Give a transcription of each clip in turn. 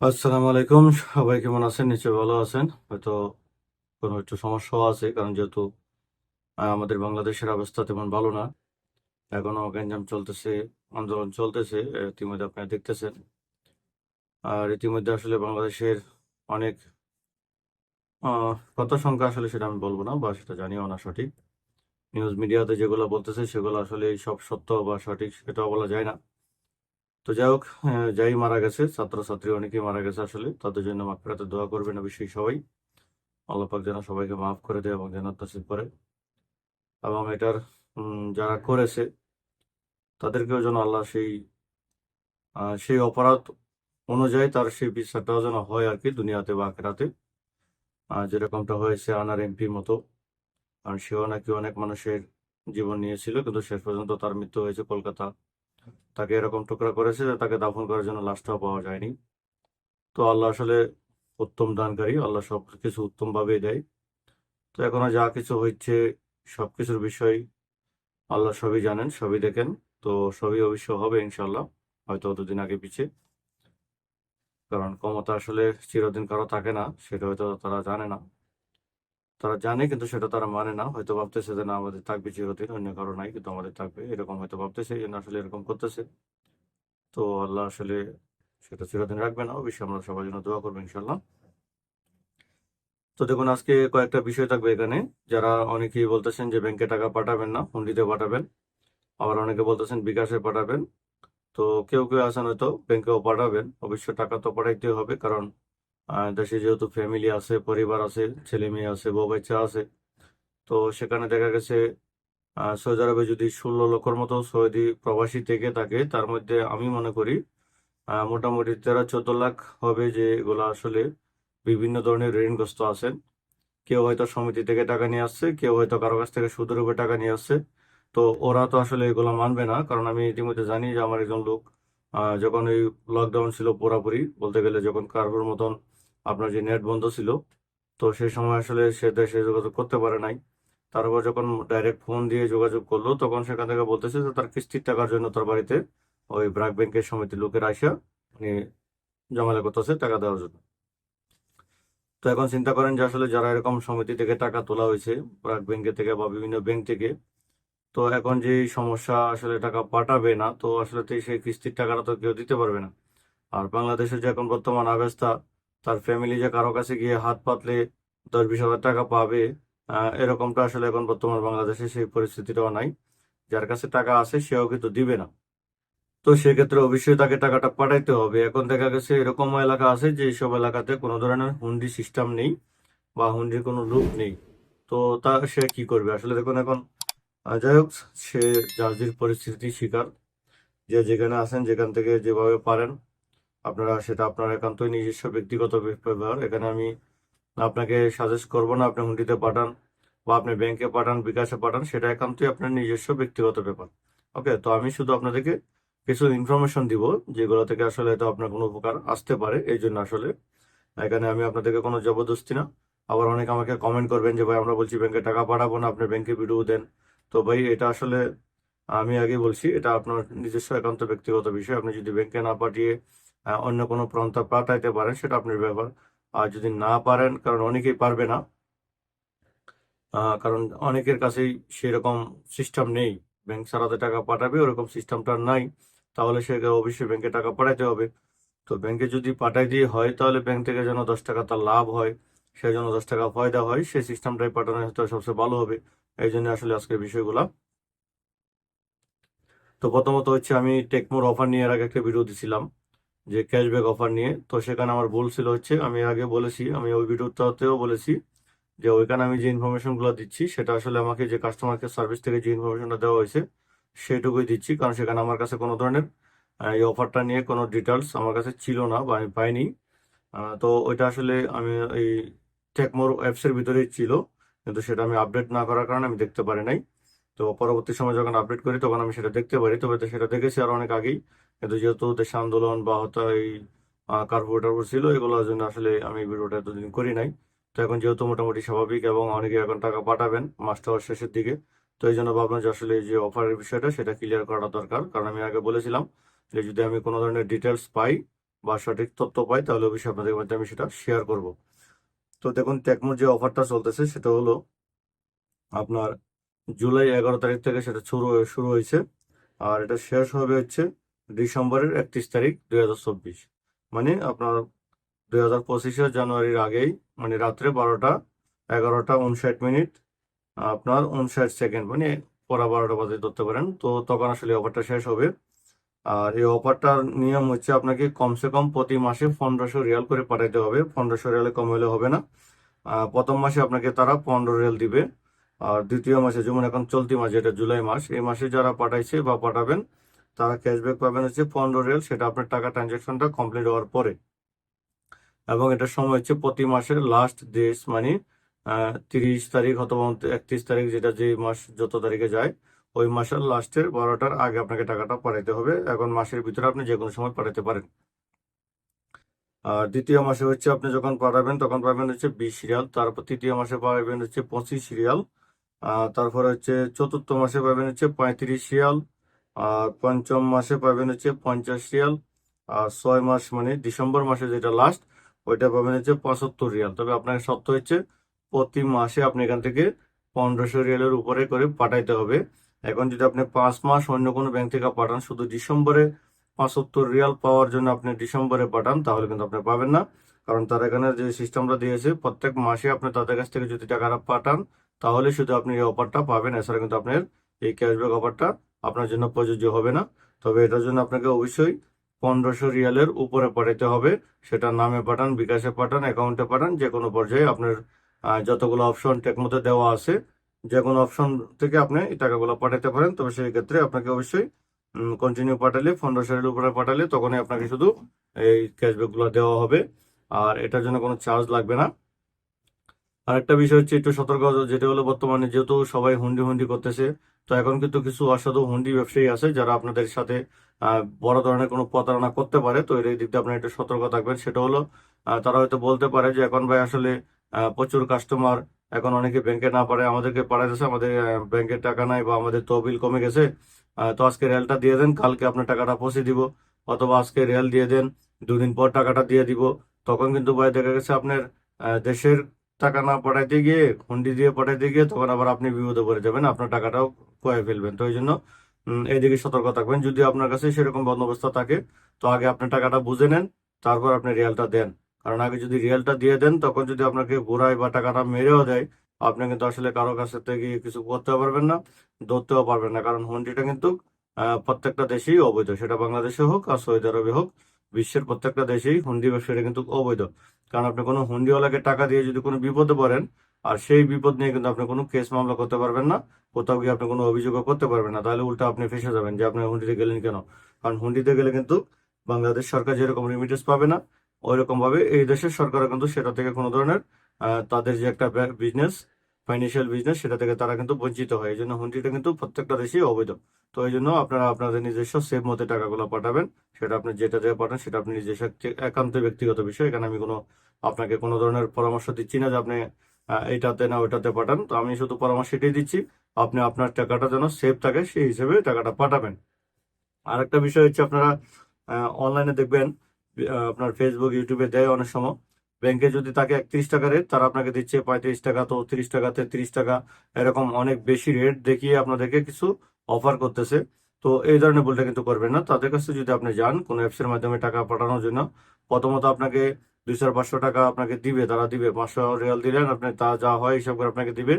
আসসালামু আলাইকুম। সবাই কেমন আছেন? নিশ্চয়ই ভালো আছেন। হয়তো কোনো একটু সমস্যাও আছে, কারণ যেহেতু আমাদের বাংলাদেশের অবস্থা তেমন ভালো না। এখনও গ্যাঞ্জাম চলতেছে, আন্দোলন চলতেছে, ইতিমধ্যে আপনারা দেখতেছেন। আর ইতিমধ্যে আসলে বাংলাদেশের অনেক কত সংখ্যা আসলে সেটা আমি বলব না, বা সেটা জানিও না সঠিক। নিউজ মিডিয়াতে যেগুলো বলতেছে, সেগুলো আসলে সব সত্য বা সঠিক, সেটাও বলা যায় না। তো যাই হোক যাই মারা গেছে, ছাত্রছাত্রী অনেকেই মারা গেছে আসলে, তাদের জন্য মাগফিরাতে দোয়া করবেন অবশ্যই সবাই। আল্লাহ পাক যেন সবাইকে মাফ করে দেয় এবং জান্নাত নসিব করে। এবং এটার যারা করেছে, তাদেরকেও যেন আল্লাহ সেই সেই অপরাধ অনুযায়ী তার সেই বিচারটাও যেন হয় আর কি দুনিয়াতে বা আখেরাতে। যেরকমটা হয়েছে আনার এমপির মতো। কারণ সেও নাকি অনেক মানুষের জীবন নিয়েছিল, কিন্তু শেষ পর্যন্ত তার মৃত্যু হয়েছে কলকাতা। তাকে এরকম টুকরা করেছে যে তাকে দাফন করার জন্য লাশটাও পাওয়া যায়নি। তো আল্লাহ আসলে উত্তম দানকারী, আল্লাহ সব কিছু উত্তম ভাবেই দেয়। তো এখনও যা কিছু হচ্ছে সব কিছুর বিষয় আল্লাহ সবই জানেন, সবই দেখেন। তো সবই অবশ্য হবে ইনশাল্লাহ হয়তো অতদিন আগে পিছে। কারণ ক্ষমতা আসলে চিরদিন কারও থাকে না, সেটা হয়তো তারা জানে না। তারা জানে, কিন্তু সেটা তারা মানে না। হয়তো ভাবতেছে যে, না, আমাদের থাকবে চিরদিন, অন্য কারও নাই, কিন্তু আমাদের থাকবে। এরকম হয়তো ভাবতেছে, এই আসলে এরকম করতেছে। তো আল্লাহ আসলে সেটা চিরদিন রাখবে না। অবশ্যই আমরা সবার জন্য দোয়া করব ইনশাল্লাহ তো দেখুন, আজকে কয়েকটা বিষয় থাকবে এখানে। যারা অনেকেই বলতেছেন যে, ব্যাংকে টাকা পাঠাবেন না হুন্ডিতে পাঠাবেন। আবার অনেকে বলতেছেন, বিকাশে পাঠাবেন। তো কেউ কেউ আছেন হয়তো, ব্যাংকেও পাঠাবেন। অবশ্য টাকা তো পাঠাইতে হবে, কারণ দেশে যেহেতু ফ্যামিলি আছে, পরিবার আছে, ছেলে মেয়ে আছে, বউ বাচ্চা আছে, তো সেখানে দেখা গেছে সৌদি আরবে যদি ষোলো লক্ষর মতো সৌদি প্রবাসী থেকে থাকে, তার মধ্যে আমি মনে করি মোটামুটি তেরো চোদ্দ লাখ হবে যে এগুলো আসলে বিভিন্ন ধরনের ঋণগ্রস্ত আছেন। কেউ হয়তো সমিতি থেকে টাকা নিয়ে আসছে, কেউ হয়তো কারও কাছ থেকে সুদের উপরে টাকা নিয়ে আসছে। তো ওরা তো আসলে এগুলো মানবে না, কারণ আমি ইতিমধ্যে জানি যে আমার একজন লোক যখন ওই লকডাউন ছিল পুরাপুরি, বলতে গেলে যখন কার্ভোর মতন আপনার যে নেট বন্ধ ছিল, তো সেই সময় আসলে সে দেশে যোগাযোগ করতে পারে নাই। তারপর যখন ডাইরেক্ট ফোন দিয়ে যোগাযোগ করল, তখন সেখান থেকে বলতেছে যে তার কিস্তির টাকার জন্য তার বাড়িতে ওই ব্র্যাক ব্যাংকের সমিতির লোকের আসা মানে জমালে করতেছে টাকা দেওয়ার জন্য। তো এখন চিন্তা করেন যে আসলে যারা এরকম সমিতি থেকে টাকা তোলা হয়েছে ব্র্যাক ব্যাংকে থেকে বা বিভিন্ন ব্যাংক থেকে, তো এখন যে সমস্যা আসলে টাকা পাঠাবে না, তো আসলে সেই কিস্তির টাকাটা তো কেউ দিতে পারবে না। আর বাংলাদেশের যে এখন বর্তমান অবস্থা তার ফ্যামিলি যে কারও কাছে গিয়ে হাত পাতলে দশ বিশ হাজার টাকা পাবে এরকমটা আসলে এখন বর্তমান বাংলাদেশে সেই পরিস্থিতিটাও নাই। যার কাছে টাকা আছে সেও কিন্তু দিবে না। তো সেক্ষেত্রে অবশ্যই তাকে টাকাটা পাঠাইতে হবে। এখন দেখা গেছে এরকম এলাকা আছে যে সব এলাকাতে কোনো ধরনের হুন্ডি সিস্টেম নেই বা হুন্ডির কোনো লুক নেই। তো তা সে কি করবে? আসলে দেখুন এখন যাই হোক, সে যার পরিস্থিতি শিকার। যে যেখানে আছেন, যেখান থেকে যেভাবে পারেন আপনারা সেটা আপনার একান্তই নিজস্ব ব্যক্তিগত ব্যাপার। এখানে আমি আপনাকে সাজেস্ট করব না আপনি হুন্ডিতে পাঠান বা আপনি ব্যাংকে পাঠান, বিকাশে পাঠান, সেটা একান্তই আপনার নিজস্ব ব্যক্তিগত ব্যাপার। ওকে তো আমি শুধু আপনাদেরকে কিছু ইনফরমেশন দিব যেগুলো থেকে আসলে হয়তো আপনার কোনো উপকার আসতে পারে, এই জন্য আসলে এখানে আমি আপনাদেরকে কোনো জবরদস্তি না। আবার অনেকে আমাকে কমেন্ট করবেন যে, ভাই, আমরা বলছি ব্যাংকে টাকা পাঠাবো না, আপনি ব্যাংকে ভিডিও দেন। তো ভাই, এটা আসলে আমি আগে বলছি, এটা আপনার নিজস্ব একান্ত ব্যক্তিগত বিষয়। আপনি যদি ব্যাংকে না পাঠিয়ে অন্য কোনো প্রান্ত পাঠাইতে পারেন, সেটা আপনার ব্যাপার। আর যদি না পারেন, কারণ অনেকেই পারবে না কারণ অনেকের কাছেই সেরকম সিস্টেম নেই। ব্যাংক ছাড়াতে টাকা পাঠাবে, ওরকম সিস্টেমটা নাই, তাহলে সে অবশ্যই ব্যাংকে টাকা পাঠাইতে হবে। তো ব্যাংকে যদি পাঠাই দিয়ে হয়, তাহলে ব্যাংক থেকে যেন দশ টাকা তার লাভ হয়, সেই জন্য দশ টাকা ফায়দা হয়, সেই সিস্টেমটাই পাঠানো হয়তো সবচেয়ে ভালো হবে। এই জন্য আসলে আজকের বিষয়গুলো। তো প্রথমত হচ্ছে আমি টেকমোর অফার নিয়ে এর আগে একটা ভিডিও দিছিলাম। যে ক্যাশব্যাক অফার নিয়ে। তো সেখানে আমার ভুল ছিল হচ্ছে, আমি আগে বলেছি, আমি ওই ভিডিওটাতেও বলেছি যে ওইখানে আমি যে ইনফরমেশনগুলো দিচ্ছি, সেটা আসলে আমাকে যে কাস্টমার কেয়ার সার্ভিস থেকে যে ইনফরমেশনটা দেওয়া হয়েছে সেটুকুই দিচ্ছি। কারণ সেখানে আমার কাছে কোনো ধরনের এই অফারটা নিয়ে কোনো ডিটেলস আমার কাছে ছিল না বা আমি পাইনি। তো ওইটা আসলে আমি এই টেকমোর অ্যাপসের ভিতরেই ছিল। কিন্তু সেটা আমি আপডেট না করার কারণে আমি দেখতে পারি নাই। তো পরবর্তী সময় যখন আপডেট করি, তখন আমি সেটা দেখতে পারি। তবে তো সেটা দেখেছি আর অনেক আগেই। কিন্তু যেহেতু দেশে আন্দোলন বা হয়তো এই কার্পো ছিল, এগুলোর জন্য আসলে আমি ভিডিওটা এতদিন করি নাই। তো এখন যেহেতু মোটামুটি স্বাভাবিক এবং অনেকে এখন টাকা পাঠাবেন মাসটা শেষের দিকে, তো এই জন্য ভাবলাম যে আসলে যে অফারের বিষয়টা সেটা ক্লিয়ার করা দরকার। কারণ আমি আগে বলেছিলাম যে যদি আমি কোনো ধরনের ডিটেলস পাই বা সঠিক তথ্য পাই, তাহলে অবশ্যই আপনাদের মধ্যে আমি সেটা শেয়ার করব। তো দেখুন টেকমোর যে অফারটা চলতেছে সেটা হলো আপনার জুলাই এগারো তারিখ থেকে সেটা শুরু শুরু হয়েছে। আর এটা শেষ হবে হচ্ছে ডিসেম্বরের একত্রিশ তারিখ দুই হাজার চব্বিশ। মানে আপনার দুই হাজার পঁচিশে জানুয়ারির আগেই মানে রাত্রে বারোটা, এগারোটা উনষাট মিনিট, আপনার উনষাট সেকেন্ড মানে পরা বারোটা বাজে ধরতে পারেন। তো তখন আসলে অফারটা শেষ হবে। আর এই অফারটার নিয়ম হচ্ছে আপনাকে কমসে কম প্রতি মাসে পনেরোশো রিয়াল করে পাঠাইতে হবে। পনেরোশো রিয়ালে কম হলে হবে না। প্রথম মাসে আপনাকে তারা পনেরো রিয়াল দিবে। আর দ্বিতীয় মাসে, যেমন এখন চলতি মাস, যেটা জুলাই মাস, এই মাসে যারা পাঠাইছে বা পাঠাবেন তারা ক্যাশব্যাক পাবেন হচ্ছে পনেরো রিয়াল সেটা আপনার টাকা ট্রানজাকশনটা কমপ্লিট হওয়ার পরে। এবং এটার সময় হচ্ছে প্রতি মাসের লাস্ট ডেস মানে তিরিশ তারিখ অথবা একত্রিশ তারিখ যেটা যে মাস যত তারিখে যায়, ওই মাসের লাস্টের বারোটার আগে আপনাকে টাকাটা পাঠাইতে হবে। এখন মাসের ভিতরে আপনি যে কোনো সময় পাঠাতে পারেন। আর দ্বিতীয় মাসে হচ্ছে আপনি যখন পাঠাবেন, তখন পাবেন হচ্ছে বিশ রিয়াল তারপর তৃতীয় মাসে পাবেন হচ্ছে পঁচিশ রিয়াল তারপর হচ্ছে চতুর্থ মাসে পাবেন হচ্ছে পঁয়ত্রিশ রিয়াল আর পঞ্চম মাসে পাবেন হচ্ছে পঞ্চাশ রিয়াল, আর ছয় মাস মানে ডিসেম্বর মাসে যেটা লাস্ট ওইটা পাবেন হচ্ছে পঁচাত্তর রিয়াল। তবে আপনাকে শর্ত হচ্ছে প্রতি মাসে আপনি এখান থেকে পনেরোশো রিয়ালের উপরে করে পাঠাইতে হবে। এখন যদি আপনি পাঁচ মাস অন্য কোনো ব্যাংক থেকে পাঠান, শুধু ডিসেম্বরে পঁচাত্তর রিয়াল পাওয়ার জন্য আপনি ডিসেম্বরে পাঠান, তাহলে কিন্তু আপনি পাবেন না। কারণ তার এখানে যে সিস্টেমটা দিয়েছে, প্রত্যেক মাসে আপনি তাদের কাছ থেকে যদি টাকাটা পাঠান, তাহলে শুধু আপনি এই অফারটা পাবেন। এছাড়া কিন্তু আপনার এই ক্যাশব্যাক অফারটা আপনার জন্য প্রযোজ্য হবে না। তবে এটার জন্য আপনাকে অবশ্যই পনেরোশো রিয়ালের উপরে পাঠাতে হবে। সেটা নামে পাঠান, বিকাশে পাঠান অ্যাকাউন্টে পাঠান যে কোনো পর্যায়ে আপনার যতগুলো অপশন টেকমোতে দেওয়া আছে যে কোনো অপশন থেকে আপনি এই টাকাগুলো পাঠাতে পারেন। তবে সেই ক্ষেত্রে আপনাকে অবশ্যই কন্টিনিউ পাঠালে, পনেরোশো রিয়ালের উপরে পাঠালে তখনই আপনাকে শুধু এই ক্যাশব্যাকগুলো দেওয়া হবে। আর এটার জন্য কোনো চার্জ লাগবে না। আরেকটা বিষয় হচ্ছে একটু সতর্ক যেটা হলো বর্তমানে যেহেতু সবাই হুন্ডি হুন্ডি করতেছে তো এখন কিন্তু কিছু অসাধু হুন্ডি ব্যবসায়ী আছে যারা আপনাদের সাথে বড় ধরনের কোনো প্রতারণা করতে পারে। তো এই দিক দিয়ে আপনার একটু সতর্ক থাকবেন। সেটা হলো তারা হয়তো বলতে পারে যে, এখন ভাই আসলে প্রচুর কাস্টমার এখন অনেকে ব্যাংকে না পারে, আমাদেরকে পাঠাইতেছে আমাদের ব্যাংকের টাকা নাই বা আমাদের তহবিল কমে গেছে। তো আজকে রেলটা দিয়ে দেন, কালকে আপনার টাকাটা পৌঁছে দিব। অথবা আজকে রেল দিয়ে দেন, দুদিন পর টাকাটা দিয়ে দিব। তখন কিন্তু ভাই দেখা গেছে আপনার দেশের টাকা না পাঠাইতে গিয়ে, হুন্ডি দিয়ে পাঠাইতে গিয়ে তখন আবার আপনি বিপদে পড়ে যাবেন, আপনার টাকাটাও খোয়াই ফেলবেন। তো এই জন্য এইদিকে সতর্ক থাকবেন। যদি আপনার কাছে সেরকম বন্দোবস্ত থাকে, তো আগে আপনি টাকাটা বুঝে নেন, তারপর আপনি রিয়ালটা দেন। কারণ আগে যদি রিয়ালটা দিয়ে দেন, তখন যদি আপনাকে ঘুরায় বা টাকাটা মেরেও দেয়, আপনি কিন্তু আসলে কারও কাছে থেকে কিছু করতে পারবেন না, ধরতেও পারবেন না। কারণ হুন্ডিটা কিন্তু প্রত্যেকটা দেশেই অবৈধ। সেটা বাংলাদেশে হোক আর সৌদি আরবে হোক বিশ্বের প্রত্যেকটা দেশেই হুন্ডি ব্যবসাটা কিন্তু অবৈধ। কারণ আপনি কোনো হুন্ডিওয়ালাকে টাকা দিয়ে যদি কোনো বিপদে পড়েন, আর সেই বিপদ নিয়ে কিন্তু আপনি কোনো কেস মামলা করতে পারবেন না, কোথাও গিয়ে আপনি কোনো অভিযোগও করতে পারবেন না, তাহলে উল্টা আপনি ফেসে যাবেন যে আপনি হুন্ডিতে গেলেন কেন? কারণ হুন্ডিতে গেলে কিন্তু বাংলাদেশ সরকার যেরকম রেমিটেন্স পাবে না ওই রকম ভাবে এই দেশের সরকারও কিন্তু সেটা থেকে কোনো ধরনের তাদের যে একটা বিজনেস ফাইন্যান্সিয়াল বিজনেস সেটা থেকে তারা কিন্তু বঞ্চিত হয়। এই জন্য হুন্ডিটা কিন্তু প্রত্যেকটা দেশেই অবৈধ। তো এই জন্য আপনারা আপনাদের নিজস্ব সেভ মতে টাকাগুলো পাঠাবেন। সেটা আপনি যেটা দিয়ে পাঠান, সেটা আপনি নিজস্ব একান্ত ব্যক্তিগত বিষয়। এখানে আমি কোনো, আপনাকে কোনো ধরনের পরামর্শ দিচ্ছি না যে আপনি এইটাতে না ওইটাতে পাঠান। তো আমি শুধু পরামর্শ এটাই দিচ্ছি, আপনি আপনার টাকাটা যেন সেভ থাকে, সেই হিসেবে টাকাটা পাঠাবেন। আর একটা বিষয় হচ্ছে আপনারা অনলাইনে দেখবেন আপনার ফেসবুক ইউটিউবে দেয় অনেক সময়। ব্যাংকে যদি তাকে একত্রিশ টাকা রেট তারা আপনাকে দিচ্ছে পঁয়ত্রিশ টাকা, তো তিরিশ টাকা, তেত্রিশ টাকা, এরকম অনেক বেশি রেট দেখিয়ে আপনাদেরকে কিছু অফার করতেছে। তো এই ধরনের ভুলটা কিন্তু করবেন না। তাদের কাছে যদি আপনি যান, কোনো অ্যাপসের মাধ্যমে টাকা পাঠানোর জন্য, প্রথমত আপনাকে দুইশো পাঁচশো টাকা আপনাকে দিবে, তারা দিবে। পাঁচশো রিয়াল দিলেন, আপনি তা যা হয় হিসাব করে আপনাকে দিবে।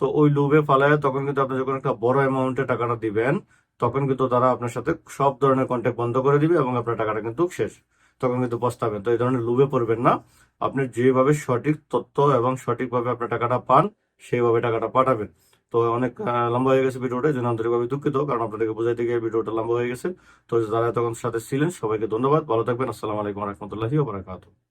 তো ওই লোভে ফালায় তখন কিন্তু আপনি যখন একটা বড় অ্যামাউন্টে টাকাটা দিবেন, তখন কিন্তু তারা আপনার সাথে সব ধরনের কন্ট্যাক্ট বন্ধ করে দিবে এবং আপনার টাকাটা কিন্তু শেষ। তখন কিন্তু পস্তাবেন তো এই ধরনের লুবে পড়বেন না। আপনি যেভাবে সঠিক তথ্য এবং সঠিকভাবে আপনার টাকাটা পান, সেইভাবে টাকাটা পাঠাবেন। তো অনেক লম্বা হয়ে গেছে ভিডিওটা যেন আন্তরিকভাবে দুঃখিত, কারণ আপনাদেরকে বোঝাইতে গিয়ে ভিডিওটা লম্বা হয়ে গেছে। তো যারা তখন সাথে ছিলেন, সবাইকে ধন্যবাদ। ভালো থাকবেন। আসসালামু আলাইকুম রহমতুল্লাহি